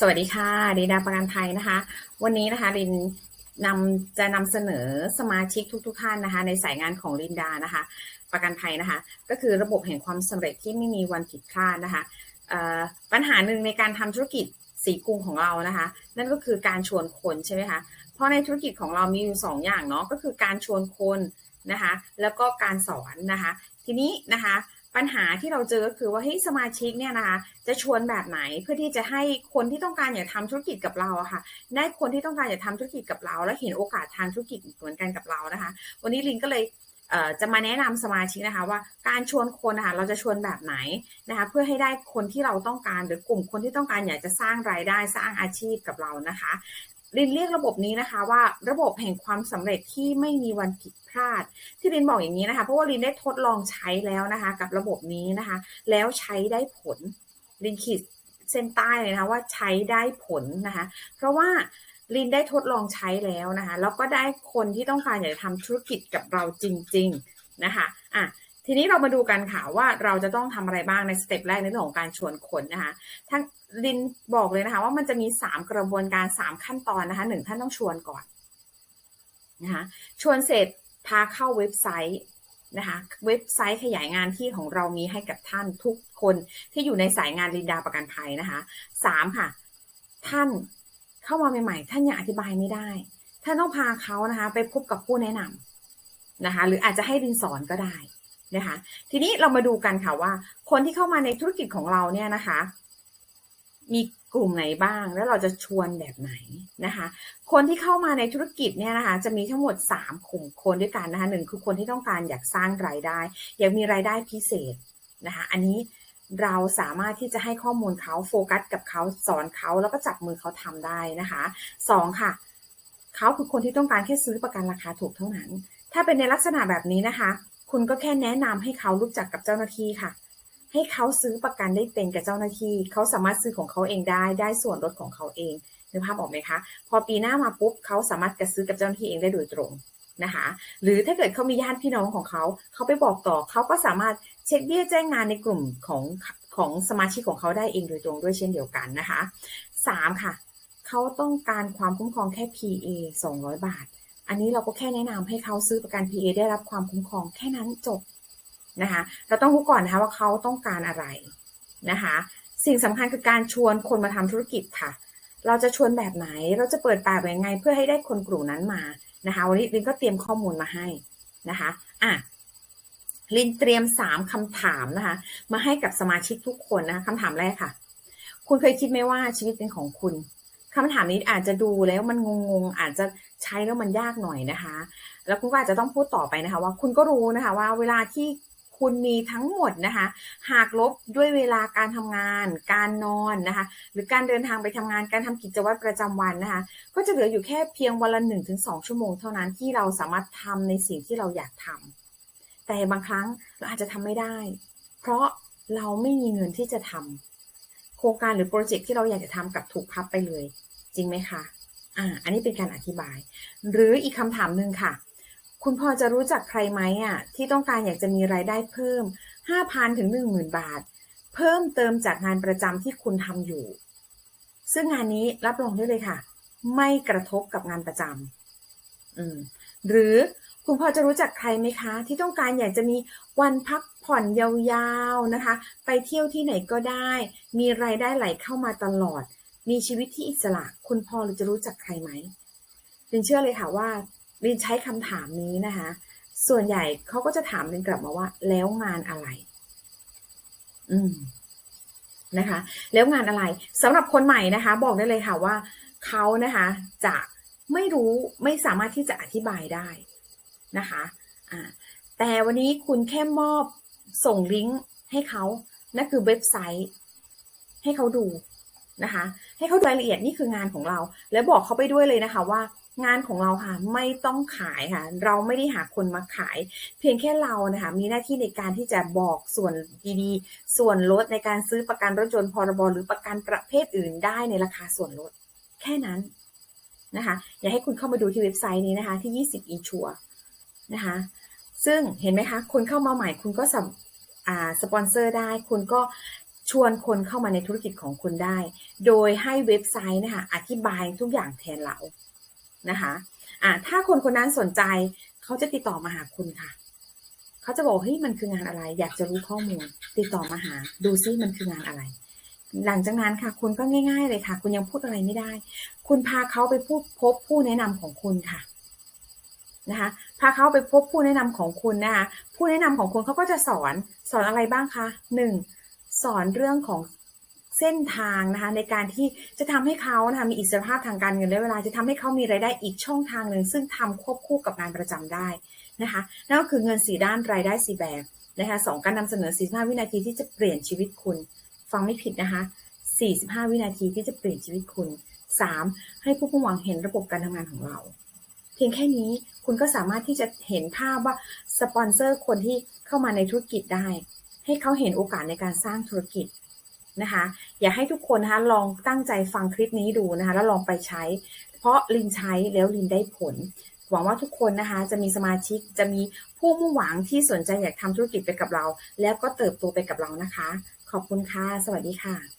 สวัสดีค่ะดีดาประกันภัยนะคะ วันนี้นะคะรินนำจะนำเสนอสมาชิกทุกๆท่านนะคะ ในสายงานของลินดานะคะ ประกันภัยนะคะ ก็คือระบบแห่งความสำเร็จที่ไม่มีวันผิดพลาดนะคะปัญหาหนึ่งในการทำธุรกิจสีกรุงของเรานะคะ นั่นก็คือการชวนคนใช่ไหมคะเพราะในธุรกิจของเรามีอยู่สองอย่างเนาะก็คือการชวนคนนะคะ แล้วก็การสอนนะคะ ทีนี้นะคะ ปัญหาที่เราเจอก็คือว่าเฮ้ยสมาชิกเนี่ยนะคะจะชวนแบบไหนเพื่อที่จะให้คนที่ต้องการอยากทำธุรกิจกับเราอะค่ะ ได้คนที่ต้องการอยากทำธุรกิจกับเรา และเห็นโอกาสทางธุรกิจเหมือนกันกับเรานะคะ วันนี้ลินก็เลยเจะมาแนะนำสมาชิกนะคะว่าการชวนคนนะคะเราจะชวนแบบไหนนะคะเพื่อให้ได้คนที่เราต้องการหรือกลุ่มคนที่ต้องการอยากจะสร้างรายได้สร้างอาชีพกับเรานะคะ ลินเรียกระบบนี้นะคะว่าระบบแห่งความสำเร็จที่ไม่มีวันผิดพลาด ที่ลินบอกอย่างนี้นะคะ เพราะว่าลินได้ทดลองใช้แล้วนะคะ กับระบบนี้นะคะ แล้วใช้ได้ผลลินขีดเส้นใต้เลยนะคะว่าใช้ได้ผลนะคะ เพราะว่าลินได้ทดลองใช้แล้วนะคะ แล้วก็ได้คนที่ต้องการอยากจะทำธุรกิจกับเราจริง ๆนะคะอะทีนี้เรามาดูกันค่ะว่าเราจะต้องทำอะไรบ้างในสเต็ปแรกในเรื่องของการชวนคนนะคะทั้ง ลินบอกเลยนะคะ ว่ามันจะมี 3 กระบวนการ 3 ขั้นตอนนะคะหนึ่งท่านต้องชวนก่อนนะคะชวนเสร็จพาเข้าเว็บไซต์นะคะเว็บไซต์ขยายงานที่ของเรามีให้กับท่านทุกคนที่อยู่ในสายงานลินดาประกันภัยนะคะสามค่ะ ท่านเข้ามาใหม่ๆ ท่านยังอธิบายไม่ได้ ท่านต้องพาเขานะคะไปพบกับผู้แนะนำนะคะหรืออาจจะให้รินสอนก็ได้นะคะทีนี้เรามาดูกันค่ะว่า คนที่เข้ามาในธุรกิจของเราเนี่ยนะคะ มีกลุ่มไหนบ้าง แล้วเราจะชวนแบบไหนนะคะ คนที่เข้ามาในธุรกิจเนี่ยนะคะ จะมีทั้งหมด 3 กลุ่มคนด้วยกันนะคะหนึ่งคือคนที่ต้องการอยากสร้างรายได้ อยากมีรายได้พิเศษนะคะ อันนี้เราสามารถที่จะให้ข้อมูลเขาโฟกัสกับเขาสอนเขาแล้วก็จับมือเขาทำได้นะคะสองค่ะเขาคือคนที่ต้องการแค่ซื้อประกันราคาถูกเท่านั้น ถ้าเป็นในลักษณะแบบนี้นะคะ คุณก็แค่แนะนำให้เขารู้จักกับเจ้าหน้าที่ค่ะ ให้เขาซื้อประกันได้เป็นกับเจ้าหน้าที่ เขาสามารถซื้อของเขาเองได้ ได้ส่วนลดของเขาเองนึกภาพออกไหมคะ พอปีหน้ามาปุ๊บเขาสามารถจะซื้อกับเจ้าหน้าที่เองได้โดยตรงนะคะ หรือถ้าเกิดเขามีญาติพี่น้องของเขา เขาไปบอกต่อเขาก็สามารถเช็คเบี้ยแจ้งงานในกลุ่มของของสมาชิกของเขาได้เองโดยตรงด้วยเช่นเดียวกันนะคะสามค่ะเขาต้องการความคุ้มครองแค่ PA 200 บาท อันนี้เราก็แค่แนะนำให้เขาซื้อประกัน PA ได้รับความคุ้มครองแค่นั้นจบ นะคะเราต้องรู้ก่อนนะคะว่าเขาต้องการอะไรนะคะสิ่งสำคัญคือการชวนคนมาทำธุรกิจค่ะ เราจะชวนแบบไหนเราจะเปิดปากยังไง เพื่อให้ได้คนกลุ่มนั้นมานะคะวันนี้ลินก็เตรียมข้อมูลมาให้นะคะอะลินเตรียมสามคำถามนะคะมาให้กับสมาชิกทุกคนนะคะคำถามแรกค่ะ คุณเคยคิดไหมว่าชีวิตเป็นของคุณคำถามนี้อาจจะดูแล้วมันงงๆอาจจะใช้แล้วมันยากหน่อยนะคะ แล้วคุณก็อาจจะต้องพูดต่อไปนะคะว่าคุณก็รู้นะคะว่าเวลาที่ คุณมีทั้งหมดนะคะ หากลบด้วยเวลาการทำงาน การนอนนะคะ หรือการเดินทางไปทำงานการทำกิจวัตรประจำวันนะคะ ก็จะเหลืออยู่แค่เพียงวันละหนึ่งถึงสองชั่วโมงเท่านั้นที่เราสามารถทำในสิ่งที่เราอยากทำแต่บางครั้งเราอาจจะทำไม่ได้ เพราะเราไม่มีเงินที่จะทำโครงการหรือโปรเจกต์ที่เราอยากจะทำกับถูกพับไปเลย จริงไหมคะอ่าอันนี้เป็นการอธิบาย หรืออีกคำถามหนึ่งค่ะ คุณพอจะรู้จักใครไหมอะที่ต้องการอยากจะมีรายได้เพิ่ม 5,000 ถึง 10,000 บาท เพิ่มเติมจากงานประจำที่คุณทำอยู่ ซึ่งงานนี้รับรองได้เลยค่ะ ไม่กระทบกับงานประจำอืมหรือคุณพอจะรู้จักใครไหมคะ ที่ต้องการอยากจะมีวันพักผ่อนยาวๆนะคะ ไปเที่ยวที่ไหนก็ได้ มีรายได้ไหลเข้ามาตลอด มีชีวิตที่อิสระ คุณพอจะรู้จักใครไหมลินเชื่อเลยค่ะว่า ลินใช้คำถามนี้นะคะ ส่วนใหญ่เขาก็จะถามลินกลับมาว่า แล้วงานอะไร อืมนะคะ แล้วงานอะไรสำหรับคนใหม่นะคะ บอกได้เลยค่ะว่าเขานะคะ จะไม่รู้ไม่สามารถที่จะอธิบายได้นะคะอ่าแต่วันนี้คุณแค่มอบส่งลิงก์ให้เขานั่นคือเว็บไซต์ ให้เขาดูนะคะ ให้เขาดูรายละเอียดนี่คืองานของเรา แล้วบอกเขาไปด้วยเลยนะคะว่า งานของเราค่ะไม่ต้องขายค่ะ เราไม่ได้หาคนมาขาย เพียงแค่เรานะคะมีหน้าที่ในการที่จะบอกส่วนดีๆ ส่วนลดในการซื้อประกันรถยนต์พรบหรือประกันประเภทอื่นได้ในราคาส่วนลด แค่นั้นนะคะอยากให้คุณเข้ามาดูที่เว็บไซต์นี้นะคะ ที่ 20 insure นะคะ ซึ่งเห็นไหมคะคุณเข้ามาใหม่คุณก็สสปอนเซอร์ได้คุณก็ชวนคนเข้ามาในธุรกิจของคุณได้ โดยให้เว็บไซต์นะคะอธิบายทุกอย่างแทนเรา นะคะอ่าถ้าคนคนนั้นสนใจเขาจะติดต่อมาหาคุณค่ะเขาจะบอกเฮ้ยมันคืองานอะไร อยากจะรู้ข้อมูล ติดต่อมาหา ดูซิมันคืองานอะไร หลังจากนั้นค่ะ คุณก็ง่าย ๆ เลยค่ะ คุณยังพูดอะไรไม่ได้ คุณพาเขาไปพูดพบผู้แนะนำของคุณค่ะนะคะพาเขาไปพบผู้แนะนำของคุณนะคะผู้แนะนำของคุณเขาก็จะสอนสอนอะไรบ้างคะหนึ่งสอนเรื่องของ เส้นทางนะคะในการที่จะทำให้เขานะคะมีอิสรภาพทางการเงินและเวลาจะทำให้เขามีรายได้อีกช่องทางหนึ่งซึ่งทำควบคู่กับงานประจำได้นะคะนั่นก็คือเงินสี่ด้านรายได้สี่แบบนะคะสองการนำเสนอ 45 วินาทีที่จะเปลี่ยนชีวิตคุณ ฟังไม่ผิดนะคะ 45 วินาทีที่จะเปลี่ยนชีวิตคุณ 3. ให้ผู้ผู้หวังเห็นระบบการทำงานของเรา เพียงแค่นี้คุณก็สามารถที่จะเห็นภาพว่าสปอนเซอร์คนที่เข้ามาในธุรกิจได้ ให้เขาเห็นโอกาสในการสร้างธุรกิจ นะคะ อยากให้ทุกคนนะคะลองตั้งใจฟังคลิปนี้ดูนะคะ แล้วลองไปใช้ เพราะลินใช้แล้วลินได้ผล หวังว่าทุกคนนะคะจะมีสมาชิกจะมีผู้มุ่งหวังที่สนใจอยากทำธุรกิจไปกับเรา แล้วก็เติบโตไปกับเรานะคะ ขอบคุณค่ะ สวัสดีค่ะ